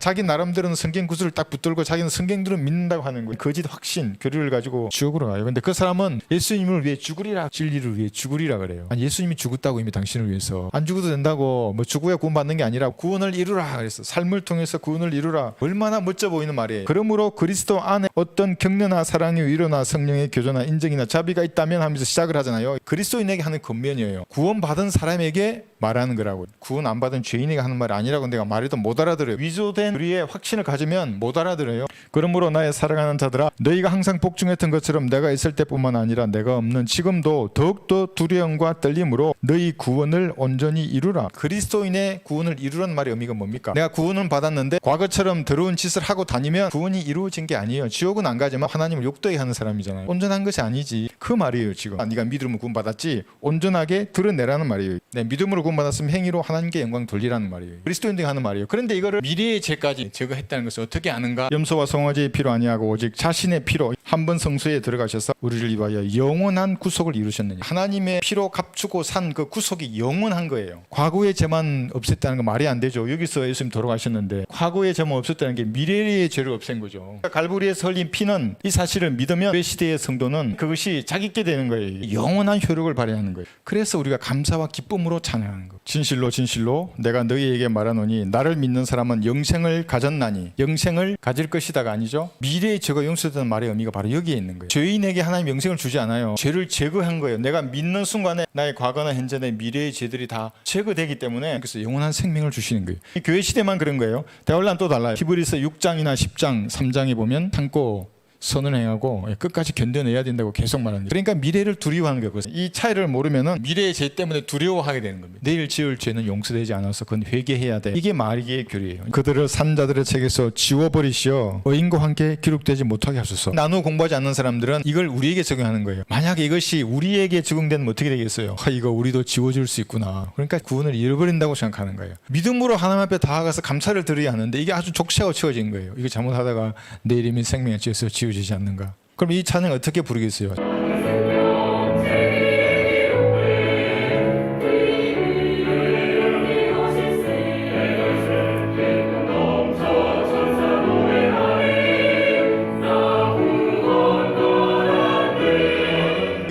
자기 나름대로는 성경 구슬을 딱 붙들고 자기는 성경들을 믿는다고 하는 거예요. 거짓 확신, 교류를 가지고 지옥으로 가요. 근데 그 사람은 예수님을 위해 죽으리라 진리를 위해 죽으리라 그래요. 아니, 예수님이 죽었다고 이미 당신을 위해서 안 죽어도 된다고 뭐 죽어야 구원받는 게 아니라 구원을 이루라 그랬어. 삶을 통해서 구원을 이루라. 얼마나 멋져 보이는 말이에요. 그러므로 그리스도 안에 어떤 격려나 사랑의 위로나 성령의 교조나 인정이나 자비가 있다면 하면서 시작을 하잖아요. 그리스도인에게 하는 겉면이에요. 구원받은 사람에게 말하는 거라고. 구원 안 받은 죄인에게 하는 말이 아니라고 내가 말해도 못 알아들어요. 위조된 우리의 확신을 가지면 못 알아들어요. 그러므로 나의 사랑하는 자들아 너희가 항상 복종했던 것처럼 내가 있을 때뿐만 아니라 내가 없는 지금도 더욱더 두려움과 떨림으로 너희 구원을 온전히 이루라. 그리스도인의 구원을 이루라는 말의 의미가 뭡니까? 내가 구원은 받았는데 과거처럼 더러운 짓을 하고 다니면 구원이 이루어진 게 아니에요. 지옥은 안 가지만 하나님을 욕되게 하는 사람이잖아요. 온전한 것이 아니지. 그 말이에요 지금. 아, 네가 믿음으로 구원 받았지. 온전하게 드러내라는 말이에요. 네, 믿음으로 구원 받았으면 행위로 하나님께 영광 돌리라는 말이에요. 그리스도인들이 하는 말이에요. 그런데 이거를 미래의 죄까지 제거했다는 것을 어떻게 아는가? 염소와 송아지의 피로 아니하고 오직 자신의 피로 한 번 성소에 들어가셔서 우리를 위하여 영원한 구속을 이루셨느냐. 하나님의 피로 값주고 산 그 구속이 영원한 거예요. 과거의 죄만 없앴다는 거 말이 안 되죠. 여기서 예수님 돌아가셨는데 과거의 죄만 없었다는 게 미래의 죄를 없앤 거죠. 그러니까 갈보리에서 흘린 피는 이 사실을 믿으면 그 시대의 성도는 그것이 자기께 되는 거예요. 영원한 효력을 발휘하는 거예요. 그래서 우리가 감사와 기쁨으로 찬양 하는 거. 진실로 진실로 내가 너희에게 말하노니 나를 믿는 사람은 영생을 가졌나니 영생을 가질 것이다가 아니죠. 미래의 죄가 용서되는 말의 의미가 바로 여기에 있는 거예요. 죄인에게 하나님 영생을 주지 않아요. 죄를 제거한 거예요. 내가 믿는 순간에 나의 과거나 현재 내 미래의 죄들이 다 제거되기 때문에 그래서 영원한 생명을 주시는 거예요. 이 교회 시대만 그런 거예요. 대월란 또 달라요. 히브리서 6장이나 10장, 3장에 보면 참고 선을 행하고 끝까지 견뎌내야 된다고 계속 말하는 거예요. 그러니까 미래를 두려워하는 거거든요. 이 차이를 모르면은 미래의 죄 때문에 두려워하게 되는 겁니다. 내일 지을 죄는 용서되지 않아서 그건 회개해야 돼. 이게 마리의 교리예요. 그들을 산자들의 책에서 지워버리시어 의인과 함께 기록되지 못하게 하소서. 나누어 공부하지 않는 사람들은 이걸 우리에게 적용하는 거예요. 만약에 이것이 우리에게 적용되면 어떻게 되겠어요? 아, 이거 우리도 지워줄 수 있구나. 그러니까 구원을 잃어버린다고 생각하는 거예요. 믿음으로 하나님 앞에 다가가서 감사를 드려야 하는데 이게 아주 족쇄가 치워진 거예요. 이거 잘못하다가 내일이면 생명의 죄에서 지워 지지 않는가? 그럼 이 찬양 어떻게 부르겠어요?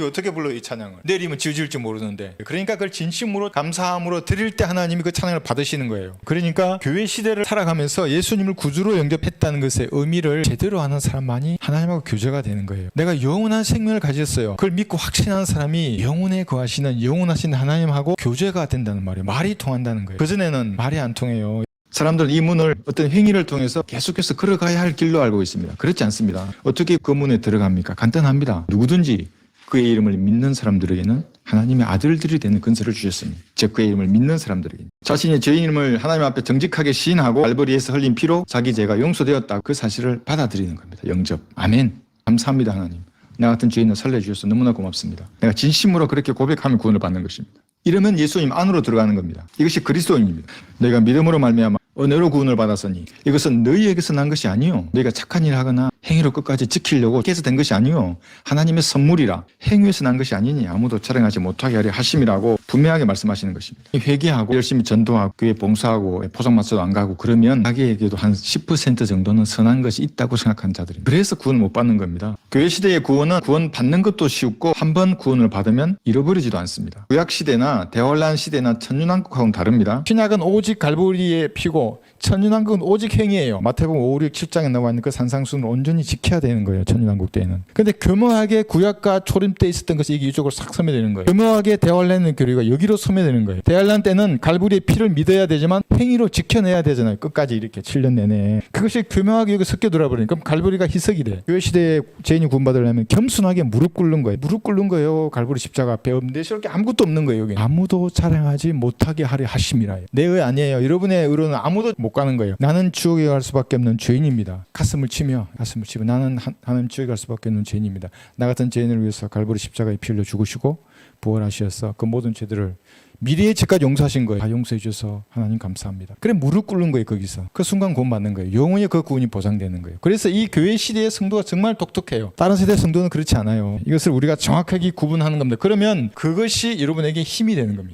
어떻게 불러 이 찬양을 내리면 지어질지 모르는데 그러니까 그걸 진심으로 감사함으로 드릴 때 하나님이 그 찬양을 받으시는 거예요 그러니까 교회 시대를 살아가면서 예수님을 구주로 영접했다는 것의 의미를 제대로 하는 사람만이 하나님하고 교제가 되는 거예요 내가 영원한 생명을 가졌어요 그걸 믿고 확신하는 사람이 영혼에 거하시는 영원하신 하나님하고 교제가 된다는 말이에요 말이 통한다는 거예요 그전에는 말이 안 통해요 사람들은 이 문을 어떤 행위를 통해서 계속해서 걸어가야 할 길로 알고 있습니다. 그렇지 않습니다. 어떻게 그 문에 들어갑니까? 간단합니다. 누구든지 그의 이름을 믿는 사람들에게는 하나님의 아들들이 되는 근세를 주셨습니다. 즉 그의 이름을 믿는 사람들에게 자신의 죄인임을 하나님 앞에 정직하게 시인하고 알버리에서 흘린 피로 자기 죄가 용서되었다 그 사실을 받아들이는 겁니다. 영접. 아멘. 감사합니다 하나님. 나 같은 죄인을 살려 주셔서 너무나 고맙습니다. 내가 진심으로 그렇게 고백하면 구원을 받는 것입니다. 이러면 예수님 안으로 들어가는 겁니다. 이것이 그리스도인입니다. 내가 믿음으로 말미암아 은혜로 구원을 받았으니 이것은 너희에게서 난 것이 아니요 너희가 착한 일을 하거나 행위로 끝까지 지키려고 해서 된 것이 아니요 하나님의 선물이라 행위에서 난 것이 아니니 아무도 자랑하지 못하게 하려 하심이라고 분명하게 말씀하시는 것입니다. 회개하고 열심히 전도하고 교회 봉사하고 포장 마차도 안 가고 그러면 자기에게도 한 10% 정도는 선한 것이 있다고 생각하는 자들입니다. 그래서 구원을 못 받는 겁니다. 교회 시대의 구원은 구원 받는 것도 쉽고 한 번 구원을 받으면 잃어버리지도 않습니다. 구약 시대나 대환란 시대나 천년왕국하고는 다릅니다. 신약은 오직 갈보리의 피고 천년왕국은 오직 행위예요. 마태복음 5, 6, 7장에 나와 있는 그 산상수는 온전히 지켜야 되는 거예요. 천년왕국 때에는. 근데 교묘하게 구약과 초림 때 있었던 것이 이게 이쪽으로 싹 소매되는 거예요. 교묘하게 대환란의 교리가 여기로 소매되는 거예요. 대환란 때는 갈보리의 피를 믿어야 되지만 행위로 지켜내야 되잖아요. 끝까지 이렇게 7년 내내. 그것이 교묘하게 여기 섞여 들어버리니까 그럼 갈보리가 희석이 돼. 교회 시대에 죄인이 구원받으려면 겸손하게 무릎 꿇는 거예요. 무릎 꿇는 거예요. 갈보리 십자가 앞에 내실 게 아무것도 없는 거예요. 여기. 아무도 자랑하지 못하게 하려 하심이라. 내 의 아니에요. 여러분의 의로는 아무도 못 가는 거예요. 나는 지옥에 갈 수밖에 없는 죄인입니다. 가슴을 치며 가슴을 치며 나는 하- 하나님 지옥에 갈 수밖에 없는 죄인입니다. 나 같은 죄인을 위해서 갈보리 십자가에 피 흘려 죽으시고 부활하셔서 그 모든 죄들을 미래의 죄까지 용서하신 거예요. 다 용서해 주셔서 하나님 감사합니다. 그래 무릎 꿇는 거예요 거기서. 그 순간 구원 받는 거예요. 영원히 그 구원이 보장되는 거예요. 그래서 이 교회 시대의 성도가 정말 독특해요. 다른 세대 성도는 그렇지 않아요. 이것을 우리가 정확하게 구분하는 겁니다. 그러면 그것이 여러분에게 힘이 되는 겁니다.